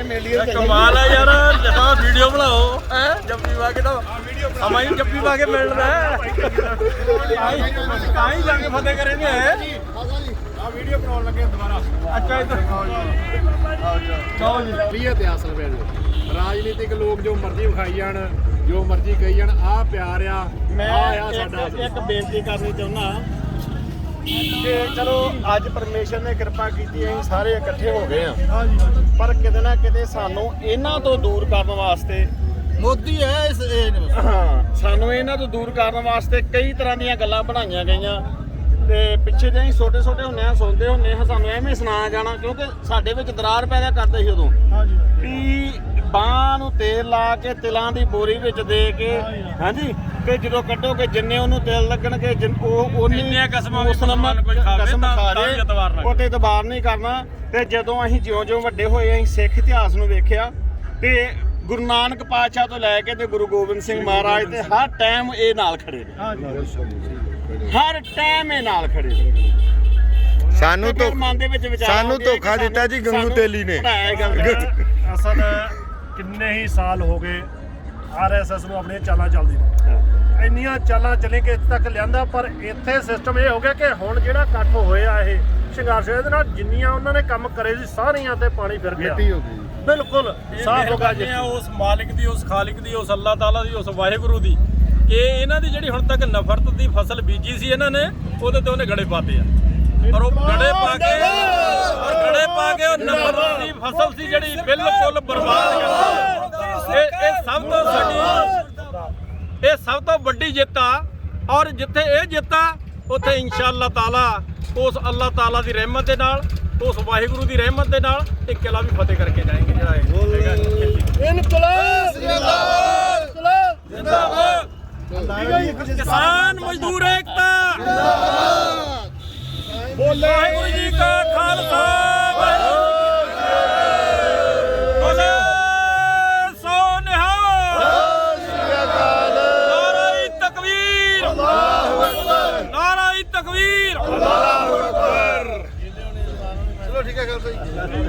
ਕੇ ਮਿਲ ਲਈਏ ਕਮਾਲ ਆ ਯਾਰ ਜਹਾਂ ਵੀਡੀਓ ਬਣਾਓ ਹੈ ਜੱਫੀ ਪਾ ਕੇ ਤਾਂ ਹਮਾਂ ਹੀ ਜੱਫੀ ਪਾ ਕੇ ਮਿਲਣਾ ਹੈ ਕਾਹੀਂ ਜਾ ਕੇ ਫਤਿਹ ਕरेंगे ਆ ਵੀਡੀਓ ਬਣਾਉਣ ਲੱਗੇ ਦੁਬਾਰਾ ਅੱਛਾ ਇਧਰ ਚਲੋ ਜੀ ਵੀ ਤੇ ਅਸਲ ਵਿੱਚ ਰਾਜਨੀਤਿਕ ਲੋਕ ਜੋ ਮਰਜ਼ੀ ਵਿਖਾਈ ਜਾਣ ਜੋ ਮਰਜ਼ੀ ਕਹੀ ਜਾਣ ਆ ਪਿਆਰ ਆ ਮੈਂ ਇੱਕ ਬੇਨਤੀ ਕਰਨੀ ਚਾਹੁੰਦਾ ਕਿ ਚਲੋ ਅੱਜ ਪਰਮੇਸ਼ਰ ਨੇ ਕਿਰਪਾ ਕੀਤੀ ਅਸੀਂ ਸਾਰੇ ਇਕੱਠੇ ਹੋ ਗਏ ਆ ਪਰ ਕਿਤੇ ਨਾ ਕਿਤੇ ਸਾਨੂੰ ਇਹਨਾਂ ਤੋਂ ਦੂਰ ਕਰਨ ਵਾਸਤੇ ਮੋਦੀ ਹੈ ਇਸ ਹਾਂ ਸਾਨੂੰ ਇਹਨਾਂ ਤੋਂ ਦੂਰ ਕਰਨ ਵਾਸਤੇ ਕਈ ਤਰ੍ਹਾਂ ਦੀਆਂ ਗੱਲਾਂ ਬਣਾਈਆਂ ਗਈਆਂ। ਤੇ ਪਿੱਛੇ ਜੇ ਅਸੀਂ ਛੋਟੇ ਛੋਟੇ ਹੁੰਨੇ ਆ ਸੁਣਦੇ ਹੁੰਨੇ ਆ ਸਾਨੂੰ ਐਵੇਂ ਸੁਣਾ ਜਾਣਾ ਕਿਉਂਕਿ ਸਾਡੇ ਵਿੱਚ ਦਰਾਰ ਪੈਦਾ ਕਰਦੇ ਸੀ ਉਦੋਂ। ਵੀ ਬਾਂਹ ਨੂੰ ਤੇਲ ਲਾ ਕੇ ਤਿਲਾਂ ਦੀ ਬੋਰੀ ਵਿੱਚ ਦੇ ਕੇ ਹਾਂਜੀ। ਤੇ ਜਦੋਂ ਕੱਢੋਗੇ ਜਿੰਨੇ ਉਹਨੂੰ ਤੇਲ ਲੱਗਣਗੇ ਜਿੰਨ- ਉਹ ਉਹਨੀ ਇੰਨੀਆਂ ਕਸਮਾਂ ਵੀ ਮੁਸਲਮਾਨ ਕੋਈ ਖਾਵੇ ਕਸਮ ਤਾਂ- ਖਾ ਤਾਂ ਵੀ ਇਤਬਾਰ ਨਾ ਉਹ ਤੇ ਇਤਬਾਰ ਨਹੀਂ ਕਰਨਾ। ਤੇ ਜਦੋਂ ਅਸੀਂ ਜਿਉਂ-ਜਿਉਂ ਵੱਡੇ ਹੋਏ ਅਸੀਂ ਸਿੱਖ ਇਤਿਹਾਸ ਨੂੰ ਵੇਖਿਆ ਤੇ ਗੁਰੂ ਨਾਨਕ ਪਾਤਸ਼ਾਹ ਤੋਂ ਲੈ ਕੇ ਤੇ ਗੁਰੂ ਗੋਬਿੰਦ ਸਿੰਘ ਮਹਾਰਾਜ ਤੇ ਹਰ ਟਾਈਮ ਇਹ ਨਾਲ ਖੜੇ ਨੇ ਹਰ ਟਾਈਮ ਇਹ ਨਾਲ ਖੜੇ ਨੇ ਸਾਨੂੰ ਤੇ ਫਿਰ ਧੋ- ਮਨ ਦੇ ਵਿੱਚ ਵਿਚਾਰ ਸਾਨੂੰ ਆਉਂਦੇ ਆ ਕਿ ਧੋਖਾ ਦਿੱਤਾ ਜੀ ਗੰਗੂ ਸਾਨੂੰ ਤੇਲੀ ਨੇ। ਪੜ੍ਹਾਇਆ ਗੱਲ ਅਸਲ ਕਿੰਨੇ ਹੀ ਸਾਲ ਹੋ ਗਏ ਆਰਐਸਐਸ ਨੂੰ ਆਪਣੀਆਂ ਚਾਲਾਂ ਚੱਲਦੀ ਨੂੰ। ਇੰਨੀਆਂ ਚਾਲਾਂ ਚੱਲੇ ਕਿ ਇੱਥੇ ਤੱਕ ਲਿਆਂਦਾ ਪਰ ਇੱਥੇ ਸਿਸਟਮ ਇਹ ਹੋ ਗਿਆ ਕਿ ਹੁਣ ਜਿਹੜਾ ਇਕੱਠ ਹੋਇਆ ਇਹ ਸੰਘਰਸ਼ ਇਹਦੇ ਨਾਲ ਜਿੰਨੀਆਂ ਉਹਨਾਂ ਨੇ ਕੰਮ ਕਰੇ ਸੀ ਸਾਰੀਆਂ ਤੇ ਪਾਣੀ ਫਿਰ ਗਿਆ। ਮਿੱਟੀ ਹੋ ਗਈ। ਬਿਲਕੁਲ ਸਾਫ਼ ਹੋ ਗਿਆ ਜੀ। ਉਸ ਮਾਲਿਕ ਦੀ ਉਸ ਖਾਲਿਕ ਦੀ ਉਸ ਅੱਲਾਹ ਤਾਲਾ ਦੀ ਉਸ ਵਾਹਿਗੁਰੂ ਦੀ ਕਿ ਇਹਨਾਂ ਦੀ ਜਿਹੜੀ ਹੁਣ ਤੱਕ ਨਫ਼ਰਤ ਦੀ ਫਸਲ ਬੀਜੀ ਸੀ ਇਹਨਾਂ ਨੇ ਉਹਦੇ ਤੇ ਉਹਨੇ ਗੜੇ ਪਾਤੇ ਆ। ਔਰ ਉਹ ਗੜੇ ਪਾ ਕੇ ਔਰ ਗੜੇ ਪਾ ਕੇ ਉਹ ਨਫ਼ਰਤ ਦੀ ਫਸਲ ਸੀ ਜਿਹੜੀ ਬਿਲਕੁਲ ਬਰਬਾਦ ਕਰ ਇਹ ਇਹ ਸਭ ਤੋਂ ਸਾਡੀ ਇਹ ਸਭ ਤੋਂ ਵੱਡੀ ਜਿੱਤ ਆ। ਔਰ ਜਿੱਥੇ ਇਹ ਜਿੱਤ ਆ ਉੱਥੇ ਇਨਸ਼ਾਅੱਲਾ ਤਾਲਾ ਉਸ ਅੱਲਾਹ ਤਾਲਾ ਦੀ ਰਹਿਮਤ ਦੇ ਨਾਲ ਉਸ ਵਾਹਿਗੁਰੂ ਦੀ ਰਹਿਮਤ ਦੇ ਨਾਲ ਇਹ ਕਿਲਾ ਵੀ ਫਤਿਹ ਕਰਕੇ ਜਾਏंगे ਜਿਹੜਾ ਇਹ ਇਨਕਲਾਬ! ਜਿੰਦਾਬਾਦ! ਕਿਸਾਨ ਮਜ਼ਦੂਰ ਏਕਤਾ! ਵਾਹਿਗੁਰੂ ਜੀ ਕਾ